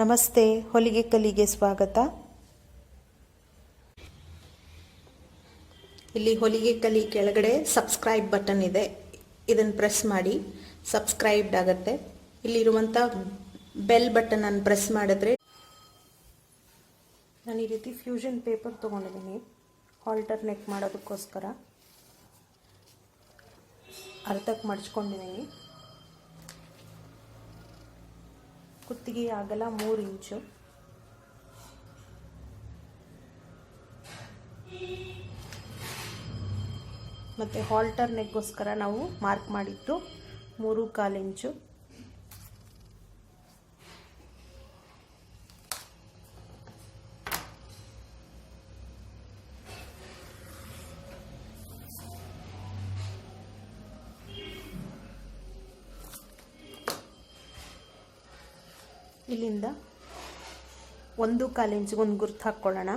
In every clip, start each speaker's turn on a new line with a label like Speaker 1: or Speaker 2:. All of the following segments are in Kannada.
Speaker 1: ನಮಸ್ತೆ, ಹೊಲಿಗೆ ಕಲಿಗೆ ಸ್ವಾಗತ. ಇಲ್ಲಿ ಹೊಲಿಗೆ ಕಲಿ ಕೆಳಗಡೆ ಸಬ್ಸ್ಕ್ರೈಬ್ ಬಟನ್ ಇದೆ. ಇದನ್ನು ಪ್ರೆಸ್ ಮಾಡಿ ಸಬ್ಸ್ಕ್ರೈಬ್ಡ್ ಆಗುತ್ತೆ. ಇಲ್ಲಿರುವಂಥ ಬೆಲ್ ಬಟನ್ ಅನ್ನು ಪ್ರೆಸ್ ಮಾಡಿದ್ರೆ ನಾನು ಈ ರೀತಿ ಫ್ಯೂಷನ್ ಪೇಪರ್ ತೊಗೊಂಡಿದ್ದೀನಿ. ಹಾಲ್ಟರ್ ನೆಕ್ ಮಾಡೋದಕ್ಕೋಸ್ಕರ. ಅರ್ಧಕ್ಕೆ ಮಡ್ಚ್ಕೊಂಡಿದ್ದೀನಿ ಕುತ್ತಿಗೆ ಆಗಲ್ಲ ಮೂರು ಇಂಚು. ಮತ್ತು ಹಾಲ್ಟರ್ ನೆಕ್ಗೋಸ್ಕರ ನಾವು ಮಾರ್ಕ್ ಮಾಡಿದ್ದು ಮೂರು ಕಾಲು ಇಂಚು. ಇಲ್ಲಿಂದ ಒಂದು ಕಾಲು ಒಂದು ಗುರ್ತು ಹಾಕ್ಕೊಳ್ಳೋಣ.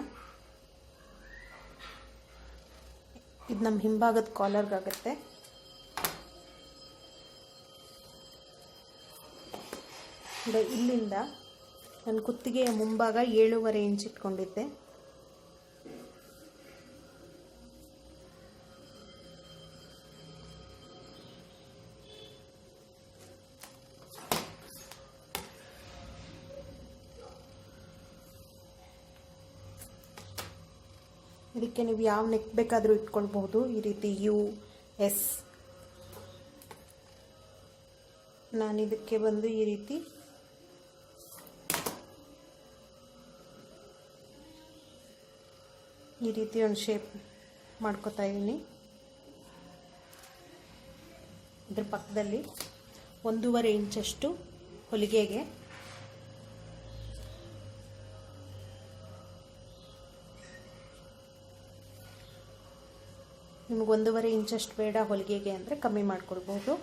Speaker 1: ಇದು ನಮ್ಮ ಹಿಂಭಾಗದ ಕಾಲರ್ಗಾಗತ್ತೆ. ಇಲ್ಲಿಂದ ನನ್ನ ಕುತ್ತಿಗೆಯ ಮುಂಭಾಗ ಏಳೂವರೆ ಇಂಚ್ ಇಟ್ಕೊಂಡಿದ್ದೆ. ಇದಕ್ಕೆ ನೀವು ಯಾವ ನೆಕ್ ಬೇಕಾದರೂ ಇಟ್ಕೊಳ್ಬಹುದು. ಈ ರೀತಿ ಯು ಎಸ್ ನಾನು ಇದಕ್ಕೆ ಬಂದು ಈ ರೀತಿ. ಈ ರೀತಿ ಒಂದು ಶೇಪ್ ಮಾಡ್ಕೋತಾ ಇದ್ದೀನಿ. ಇದ್ರ ಪಕ್ಕದಲ್ಲಿ ಒಂದೂವರೆ ಇಂಚಷ್ಟು ಹೊಲಿಗೆಗೆ ನಿಮ್ಗೆ ಒಂದೂವರೆ ಇಂಚಷ್ಟು ಬೇಡ ಹೊಲಿಗೆಗೆ ಅಂದರೆ ಕಮ್ಮಿ ಮಾಡ್ಕೊಳ್ಬೋದು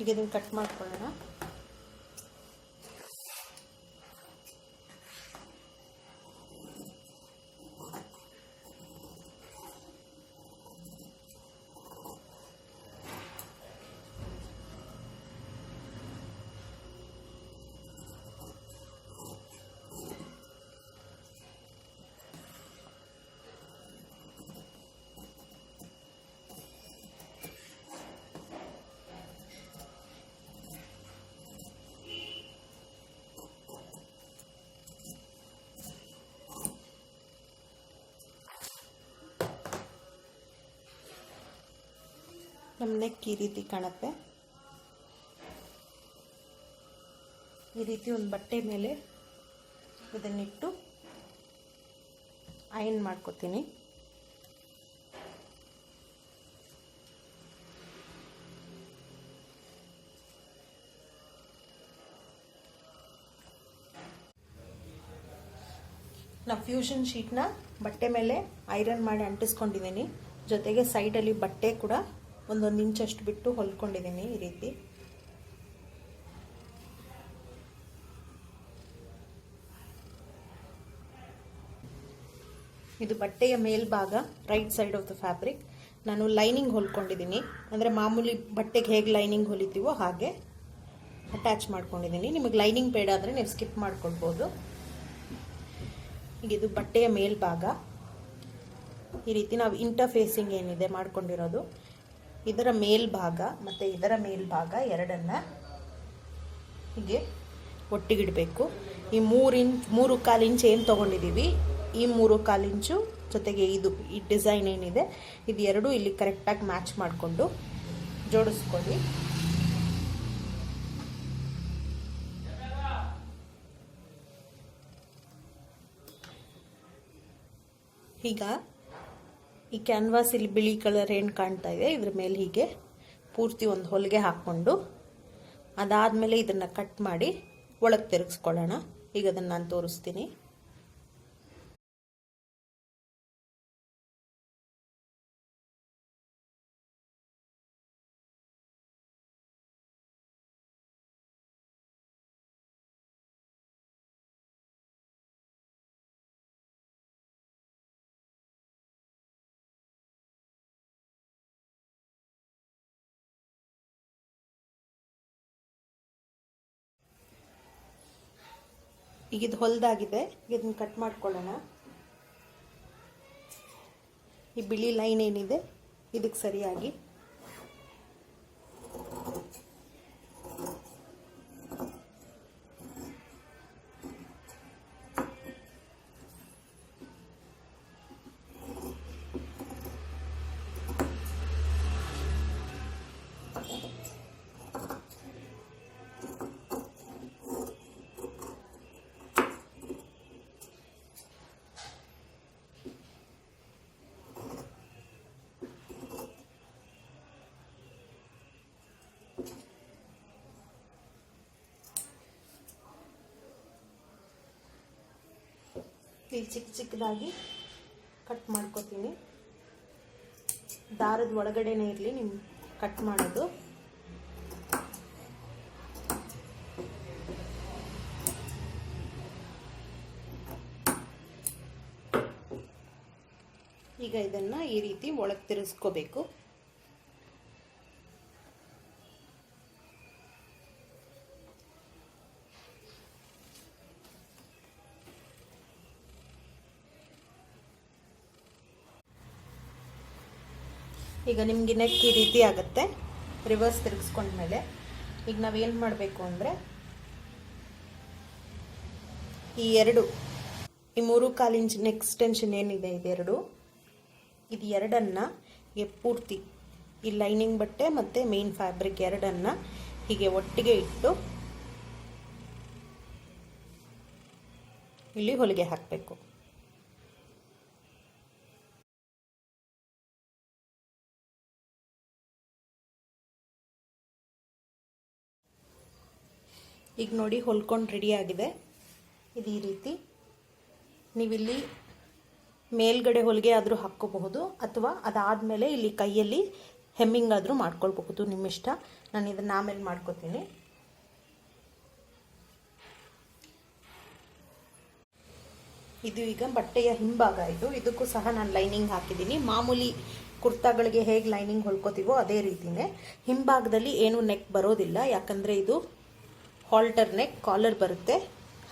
Speaker 1: ಈಗ ಇದನ್ನು ಕಟ್ ಮಾಡ್ಕೊಳ್ಳೋಣ. ನಮ್ಮ ನೆಕ್ ಈ ರೀತಿ ಕಾಣುತ್ತೆ. ಈ ರೀತಿ ಒಂದು ಬಟ್ಟೆ ಮೇಲೆ ಇದನ್ನಿಟ್ಟು ಐನ್ ಮಾಡ್ಕೋತೀನಿ. ನಾವು ಫ್ಯೂಷನ್ ಶೀಟ್ನ ಬಟ್ಟೆ ಮೇಲೆ ಐರನ್ ಮಾಡಿ ಅಂಟಿಸ್ಕೊಂಡಿದ್ದೀನಿ ಜೊತೆಗೆ ಸೈಡಲ್ಲಿ ಬಟ್ಟೆ ಕೂಡ ಒಂದೊಂದು ಇಂಚಷ್ಟು ಬಿಟ್ಟು ಹೊಲ್ಕೊಂಡಿದ್ದೀನಿ ಈ ರೀತಿ. ಇದು ಬಟ್ಟೆಯ ಮೇಲ್ಭಾಗ right side of the fabric ನಾನು ಲೈನಿಂಗ್ ಹೊಲ್ಕೊಂಡಿದ್ದೀನಿ. ಅಂದರೆ ಮಾಮೂಲಿ ಬಟ್ಟೆಗೆ ಹೇಗೆ ಲೈನಿಂಗ್ ಹೊಲಿತೀವೋ ಹಾಗೆ ಅಟ್ಯಾಚ್ ಮಾಡ್ಕೊಂಡಿದ್ದೀನಿ. ನಿಮಗೆ ಲೈನಿಂಗ್ ಬೇಡ ಆದರೆ ನೀವು ಸ್ಕಿಪ್ ಮಾಡ್ಕೊಳ್ಬೋದು. ಈಗ ಇದು ಬಟ್ಟೆಯ ಮೇಲ್ಭಾಗ. ಈ ರೀತಿ ನಾವು ಇಂಟರ್ಫೇಸಿಂಗ್ ಏನಿದೆ ಮಾಡ್ಕೊಂಡಿರೋದು. ಇದರ ಮೇಲ್ಭಾಗ ಮತ್ತು ಇದರ ಮೇಲ್ಭಾಗ ಎರಡನ್ನು ಹೀಗೆ ಒಟ್ಟಿಗಿಡಬೇಕು. ಈ ಮೂರು ಇಂಚ್, ಮೂರು ಕಾಲು ಇಂಚ್ ಏನು ತೊಗೊಂಡಿದ್ದೀವಿ ಈ ಮೂರು ಕಾಲು ಇಂಚು ಜೊತೆಗೆ ಇದು, ಈ ಡಿಸೈನ್ ಏನಿದೆ, ಇದು ಎರಡೂ ಇಲ್ಲಿ ಕರೆಕ್ಟಾಗಿ ಮ್ಯಾಚ್ ಮಾಡಿಕೊಂಡು ಜೋಡಿಸ್ಕೊಳ್ಳಿ. ಈಗ ಈ ಕ್ಯಾನ್ವಾಸ್ ಇಲ್ಲಿ ಬಿಳಿ ಕಲರ್ ಏನು ಕಾಣ್ತಾ ಇದೆ, ಇದ್ರ ಮೇಲೆ ಹೀಗೆ ಪೂರ್ತಿ ಒಂದು ಹೊಲಿಗೆ ಹಾಕ್ಕೊಂಡು ಅದಾದಮೇಲೆ ಇದನ್ನು ಕಟ್ ಮಾಡಿ ಒಳಗೆ ತಿರುಗಿಸ್ಕೊಳ್ಳೋಣ. ಈಗ ಅದನ್ನು ನಾನು ತೋರಿಸ್ತೀನಿ. ಈಗ ಇದು ಹೊಲ್ದಾಗಿದೆ. ಇದನ್ನ ಕಟ್ ಮಾಡ್ಕೊಳ್ಳೋಣ. ಈ ಬಿಳಿ ಲೈನ್ ಏನಿದೆ ಇದಕ್ಕೆ ಸರಿಯಾಗಿ. ಇಲ್ಲಿ ಚಿಕ್ಕ ಚಿಕ್ಕದಾಗಿ ಕಟ್ ಮಾಡ್ಕೋತೀನಿ. ದಾರದ ಒಳಗಡೆನೇ ಇರಲಿ ನಿಮ್ಮ ಕಟ್ ಮಾಡೋದು. ಈಗ ಇದನ್ನು ಈ ರೀತಿ ಒಳಗೆ ತಿರ್ಸ್ಕೋಬೇಕು. ಈಗ ನಿಮಗೆ ನೆಕ್ ಈ ರೀತಿ ಆಗುತ್ತೆ. ರಿವರ್ಸ್ ತಿರುಗಿಸ್ಕೊಂಡ್ಮೇಲೆ ಈಗ ನಾವೇನು ಮಾಡಬೇಕು ಅಂದರೆ ಈ ಎರಡು, ಈ ಮೂರು ಕಾಲು ಇಂಚ್ ನೆಕ್ ಟೆನ್ಷನ್ ಏನಿದೆ ಇದೆರಡು ಇದು ಎರಡನ್ನು ಹೀಗೆ ಪೂರ್ತಿ ಈ ಲೈನಿಂಗ್ ಬಟ್ಟೆ ಮತ್ತು ಮೇನ್ ಫ್ಯಾಬ್ರಿಕ್ ಎರಡನ್ನು ಹೀಗೆ ಒಟ್ಟಿಗೆ ಇಟ್ಟು ಇಲ್ಲಿ ಹೊಲಿಗೆ ಹಾಕಬೇಕು. ಈಗ ನೋಡಿ ಹೊಲ್ಕೊಂಡು ರೆಡಿ ಆಗಿದೆ. ಇದು ಈ ರೀತಿ. ನೀವಿಲ್ಲಿ ಮೇಲ್ಗಡೆ ಹೊಲಿಗೆ ಆದರೂ ಹಾಕ್ಕೋಬಹುದು ಅಥವಾ ಅದಾದಮೇಲೆ ಇಲ್ಲಿ ಕೈಯಲ್ಲಿ ಹೆಮ್ಮಿಂಗ್ ಆದರೂ ಮಾಡ್ಕೊಳ್ಬಹುದು ನಿಮ್ಮ ಇಷ್ಟ ನಾನು ಇದನ್ನು ಆಮೇಲೆ ಮಾಡ್ಕೋತೀನಿ. ಇದು ಈಗ ಬಟ್ಟೆಯ ಹಿಂಭಾಗ ಇದು. ಇದಕ್ಕೂ ಸಹ ನಾನು ಲೈನಿಂಗ್ ಹಾಕಿದ್ದೀನಿ. ಮಾಮೂಲಿ ಕುರ್ತಾಗಳಿಗೆ ಹೇಗೆ ಲೈನಿಂಗ್ ಹೊಲ್ಕೋತೀವೋ ಅದೇ ರೀತಿನೇ. ಹಿಂಭಾಗದಲ್ಲಿ ಏನು ನೆಕ್ ಬರೋದಿಲ್ಲ. ಯಾಕಂದರೆ ಇದು ಹಾಲ್ಟರ್ ನೆಕ್ ಕಾಲರ್ ಬರುತ್ತೆ.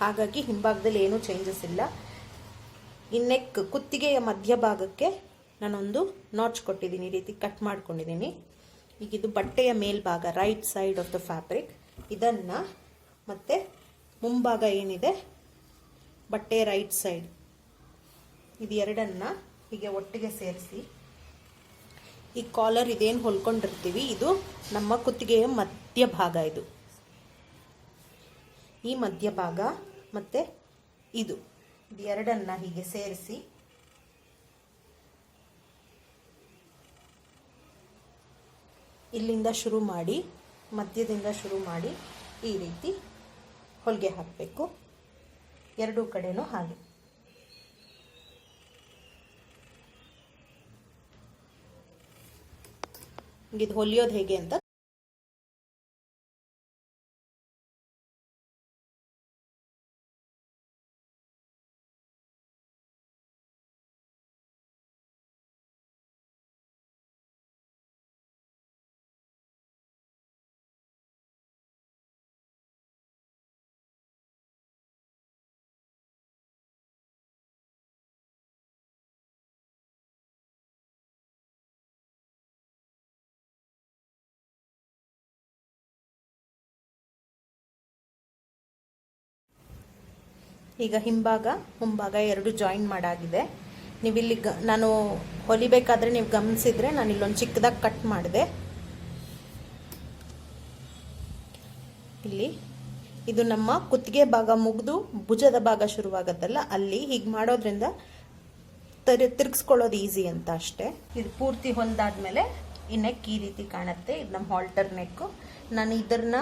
Speaker 1: ಹಾಗಾಗಿ ಹಿಂಭಾಗದಲ್ಲಿ ಏನೂ ಚೇಂಜಸ್ ಇಲ್ಲ. ಈ ನೆಕ್ ಕುತ್ತಿಗೆಯ ಮಧ್ಯಭಾಗಕ್ಕೆ ನಾನೊಂದು ನಾಚ್ ಕೊಟ್ಟಿದ್ದೀನಿ. ಈ ರೀತಿ ಕಟ್ ಮಾಡ್ಕೊಂಡಿದ್ದೀನಿ. ಈಗ ಇದು ಬಟ್ಟೆಯ ಮೇಲ್ಭಾಗ right side of the fabric ಇದನ್ನು ಮತ್ತು ಮುಂಭಾಗ ಏನಿದೆ? ಬಟ್ಟೆ ರೈಟ್ ಸೈಡ್ ಇದು ಎರಡನ್ನು ಹೀಗೆ ಒಟ್ಟಿಗೆ ಸೇರಿಸಿ. ಈ ಕಾಲರ್ ಇದೇನು ಹೊಲ್ಕೊಂಡಿರ್ತೀವಿ? ಇದು ನಮ್ಮ ಕುತ್ತಿಗೆಯ ಮಧ್ಯಭಾಗ ಇದು. ಈ ಮಧ್ಯಭಾಗ ಮತ್ತು ಇದು. ಇದು ಎರಡನ್ನ ಹೀಗೆ ಸೇರಿಸಿ. ಇಲ್ಲಿಂದ ಶುರು ಮಾಡಿ, ಮಧ್ಯದಿಂದ ಶುರು ಮಾಡಿ ಈ ರೀತಿ ಹೊಲಿಗೆ ಹಾಕಬೇಕು. ಎರಡೂ ಕಡೆನೂ ಹಾಗೆ. ಇದು ಹೊಲಿಯೋದು ಹೇಗೆ ಅಂತ ಈಗ ಹಿಂಭಾಗ, ಮುಂಭಾಗ ಎರಡು ಜಾಯಿನ್ ಮಾಡಾಗಿದೆ. ನೀವಿಲ್ಲಿ ಗ, ನಾನು ಹೊಲಿಬೇಕಾದ್ರೆ ನೀವು ಗಮನಿಸಿದ್ರೆ ನಾನು ಇಲ್ಲೊಂದು ಚಿಕ್ಕದಾಗಿ ಕಟ್ ಮಾಡಿದೆ. ಇಲ್ಲಿ, ಇದು ನಮ್ಮ ಕುತ್ತಿಗೆ ಭಾಗ ಮುಗಿದು ಭುಜದ ಭಾಗ ಶುರುವಾಗತ್ತಲ್ಲ, ಅಲ್ಲಿ ಹೀಗೆ ಮಾಡೋದ್ರಿಂದ ತರಿ, ತಿರ್ಗಿಸ್ಕೊಳ್ಳೋದು ಈಸಿ ಅಂತ ಅಷ್ಟೇ. ಇದು ಪೂರ್ತಿ ಹೊಂದಾದ್ಮೇಲೆ ಈ ನೆಕ್ ಈ ರೀತಿ ಕಾಣುತ್ತೆ, ಇದು ನಮ್ಮ ಹಾಲ್ಟರ್ ನೆಕ್ಕು ನಾನು ಇದನ್ನ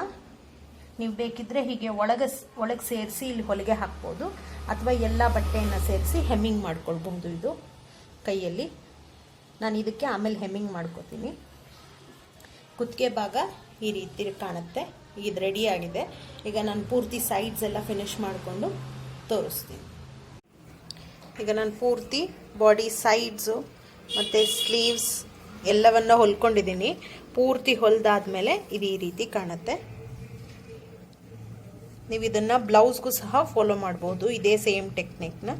Speaker 1: ನೀವು ಬೇಕಿದ್ರೆ ಹೀಗೆ ಒಳಗೆ ಒಳಗೆ ಸೇರಿಸಿ ಇಲ್ಲಿ ಹೊಲಿಗೆ ಹಾಕ್ಬೋದು. ಅಥವಾ ಎಲ್ಲ ಬಟ್ಟೆಯನ್ನು ಸೇರಿಸಿ ಹೆಮ್ಮಿಂಗ್ ಮಾಡ್ಕೊಳ್ಬಹುದು ಇದು ಕೈಯಲ್ಲಿ. ನಾನು ಇದಕ್ಕೆ ಆಮೇಲೆ ಹೆಮ್ಮಿಂಗ್ ಮಾಡ್ಕೋತೀನಿ. ಕುತ್ತಿಗೆ ಭಾಗ ಈ ರೀತಿ ಕಾಣುತ್ತೆ. ಇದು ರೆಡಿ ಆಗಿದೆ. ಈಗ ನಾನು ಪೂರ್ತಿ ಸೈಡ್ಸ್ ಎಲ್ಲ ಫಿನಿಶ್ ಮಾಡಿಕೊಂಡು ತೋರಿಸ್ತೀನಿ. ಈಗ ನಾನು ಪೂರ್ತಿ ಬಾಡಿ ಸೈಡ್ಸು ಮತ್ತು ಸ್ಲೀವ್ಸ್ ಎಲ್ಲವನ್ನ ಹೊಲ್ಕೊಂಡಿದ್ದೀನಿ. ಪೂರ್ತಿ ಹೊಲಿದಾದ್ಮೇಲೆ ಇದು ಈ ರೀತಿ ಕಾಣುತ್ತೆ. ನೀವು ಇದನ್ನು ಬ್ಲೌಸ್ಗೂ ಸಹ ಫಾಲೋ ಮಾಡ್ಬೋದು ಇದೇ ಸೇಮ್ ಟೆಕ್ನಿಕ್ನ